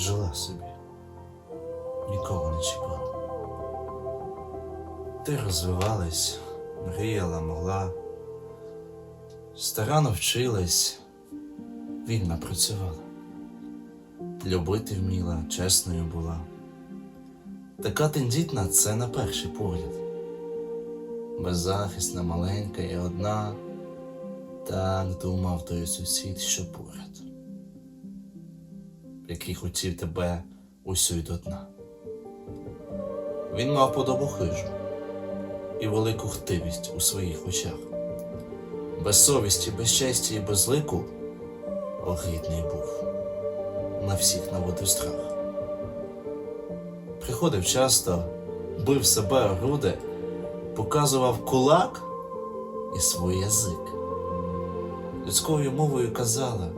жила собі, нікого не чекала. Ти розвивалась, мріяла, могла, старано вчилась, вільно працювала, любити вміла, чесною була. Така тендітна це на перший погляд. Беззахисна, маленька і одна, так думав той сусід, що поряд, який хотів тебе усю й до дна. Він мав подобу хижу і велику хтивість у своїх очах. Без совісті, без честі і без лику огидний був, на всіх наводив страх. Приходив часто, бив себе груди, показував кулак і свій язик. Людською мовою казала,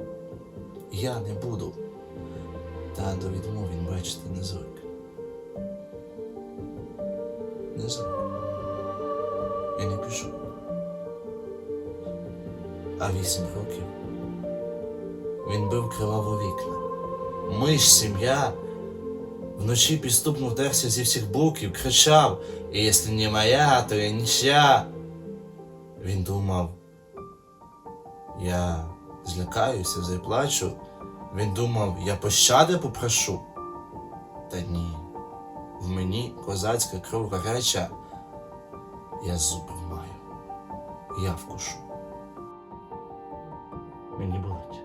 я не буду, та до відмов він бачити не звик. Не звик. І не пішов. А вісім років він бив криваво вікна. Ми ж сім'я. Вночі підступно вдерся зі всіх боків, кричав, і якщо не моя, то я нічя. Він думав, я злякаюся, заплачу. Він думав, я пощади попрошу. Та ні, в мені козацька кров гаряча, я зуби маю, я вкушу. Мені болить.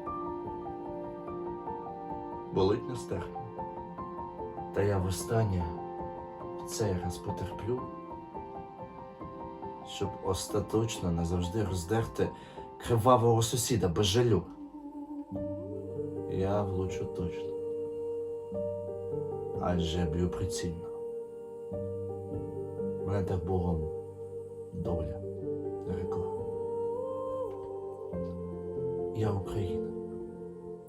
Болить нестерпно. Та я востаннє в цей раз потерплю, щоб остаточно назавжди роздерти кривавого сусіда без жалю. Я влучу точно, адже б'ю прицільно. Мене так Богом доля нарекла. Я Україна,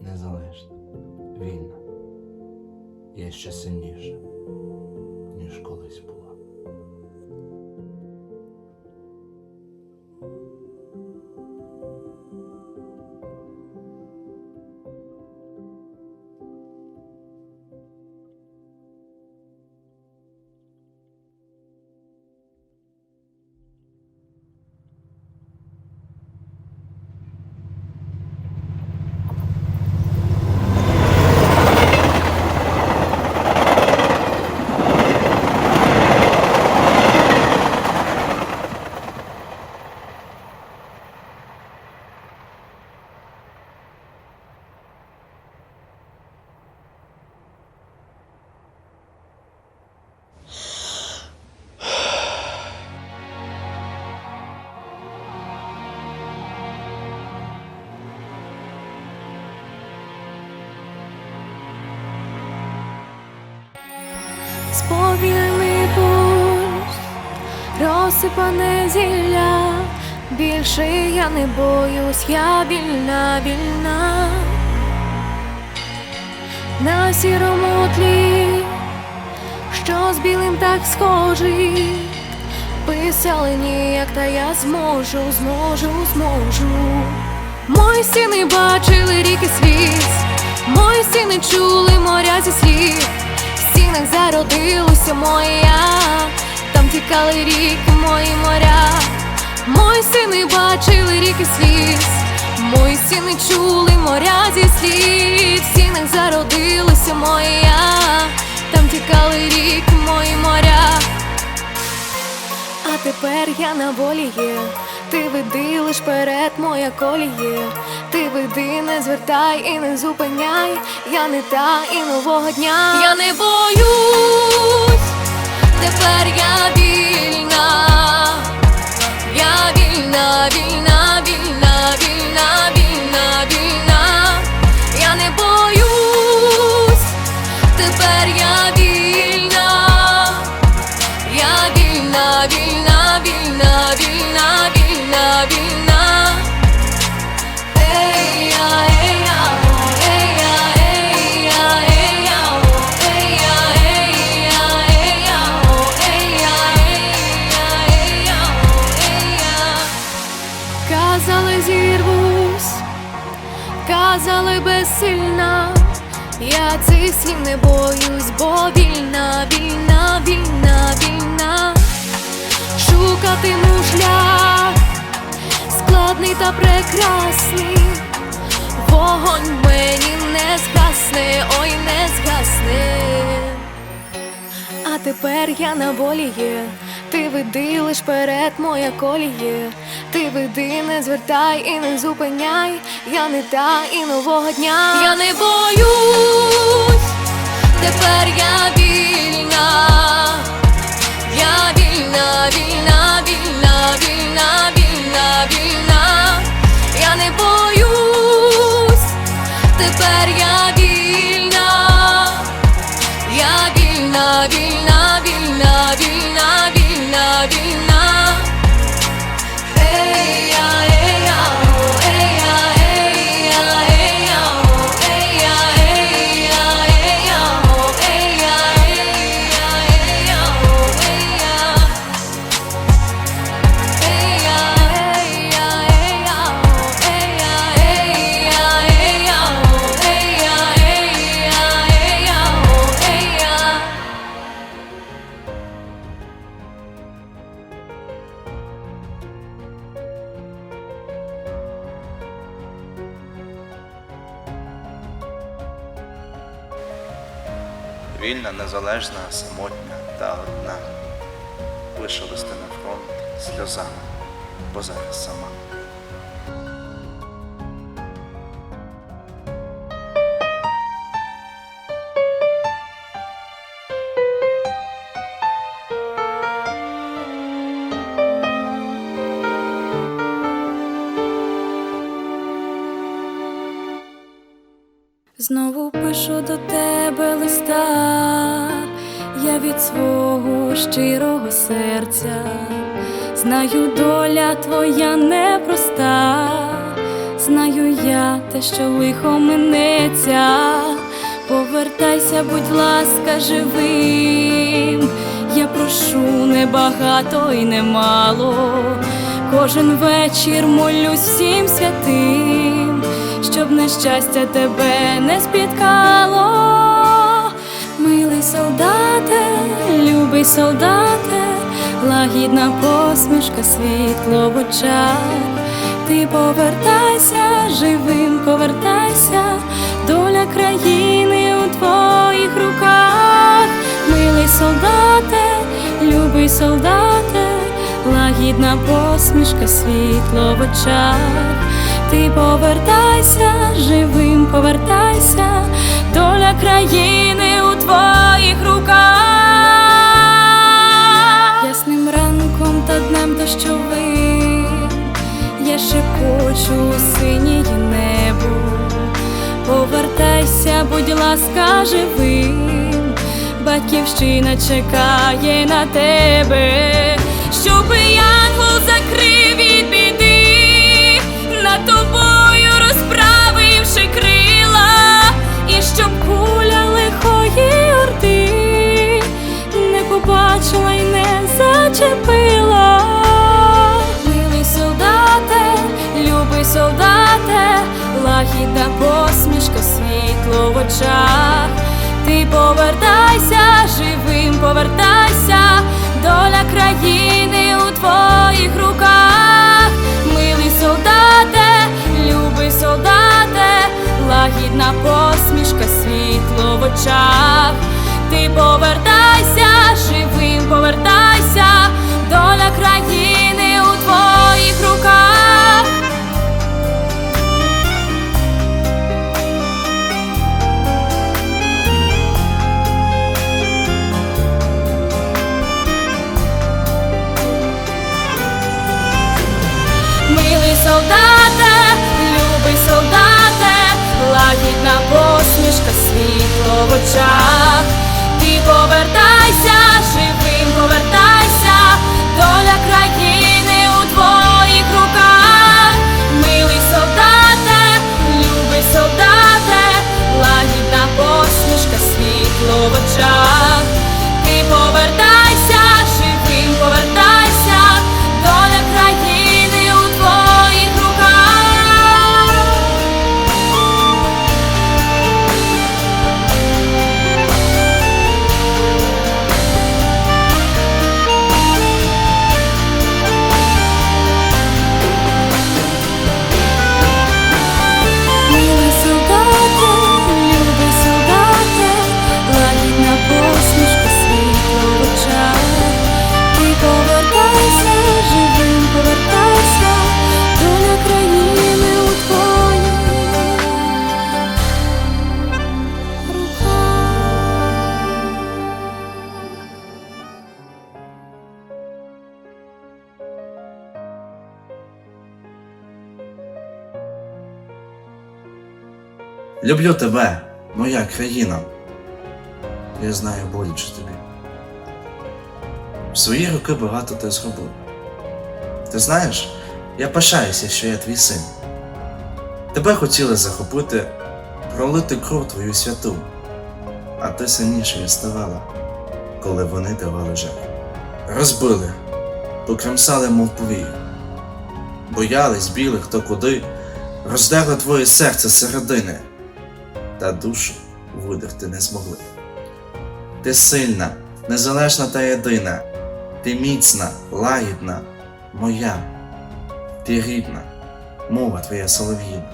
незалежна, вільна. Я ще сильніша, Сповільний пульс, розсипане зілля, більше я не боюсь, я вільна, вільна. На сірому тлі, що з білим так схожий, писали ніяк, та я зможу, зможу, зможу. Мої стіни бачили ріки світ, мої стіни чули моря зі слів. В зародилося моя, там тікали ріки, мої моря. Мої сини бачили ріки сліз, мої сини чули моря зі слів. В стінах зародилося моя, там тікали ріки, мої моря. А тепер я на волі є. Ти веди лиш перед моя коліє. Ти веди, не звертай і не зупиняй. Я не та і нового дня. Я не боюсь, тепер я вільна. Безсильна, Я цих слів не боюсь, бо вільна, вільна, вільна, вільна. Шукатиму шлях, складний та прекрасний. Вогонь мені не згасне, ой, не згасне. А тепер я на волі є. Ти веди лиш перед моя коліє. Ти веди, не звертай і не зупиняй. Я не та і нового дня. Я не боюсь, тепер я вільна. Я вільна, Вільна, незалежна, самотня та одна. Лише вести на фронт сльозами, бо зараз сама. Знову пишу до тебе листа, я від свого щирого серця, знаю, доля твоя непроста, знаю я те, що лихо минеться, повертайся, будь ласка, живим. Я прошу небагато і немало. Кожен вечір молюсь всім святим, щоб нещастя тебе не спіткало. Милий солдате, любий солдате, лагідна посмішка, світло в очах. Ти повертайся, живим повертайся, доля країни у твоїх руках. Милий солдате, любий солдате, лагідна посмішка, світло в очах. Ти повертайся, живим повертайся, доля країни у твоїх руках. Ясним ранком та днем дощовим я шепочу у синє небо. Повертайся, будь ласка, живим, батьківщина чекає на тебе, щоби янгол закрив очах. Ти повертайся, живим повертайся, доля країни у твоїх руках. Милий солдате, любий солдате, лагідна посмішка, світло в очах. Ти повертайся, живим повертайся, в очах, ти повертайся, живим повертайся, доля країни у твоїх руках, милий солдате, любий солдате, лагідна посмішка світло в очах. Люблю тебе, моя країна. Я знаю боляче тобі. В свої роки багато ти зробив. Ти знаєш, я пишаюся, що я твій син. Тебе хотіли захопити, пролити кров твою святу, а ти сильнішою ставала, коли вони давали жертву. Розбили, покремсали, мов повію. Боялись білих хто куди, роздерли твоє серце середини, та душу видихти не змогли. Ти сильна, незалежна та єдина, ти міцна, лагідна, моя, ти рідна, мова твоя солов'їна.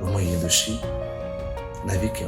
В моїй душі навіки.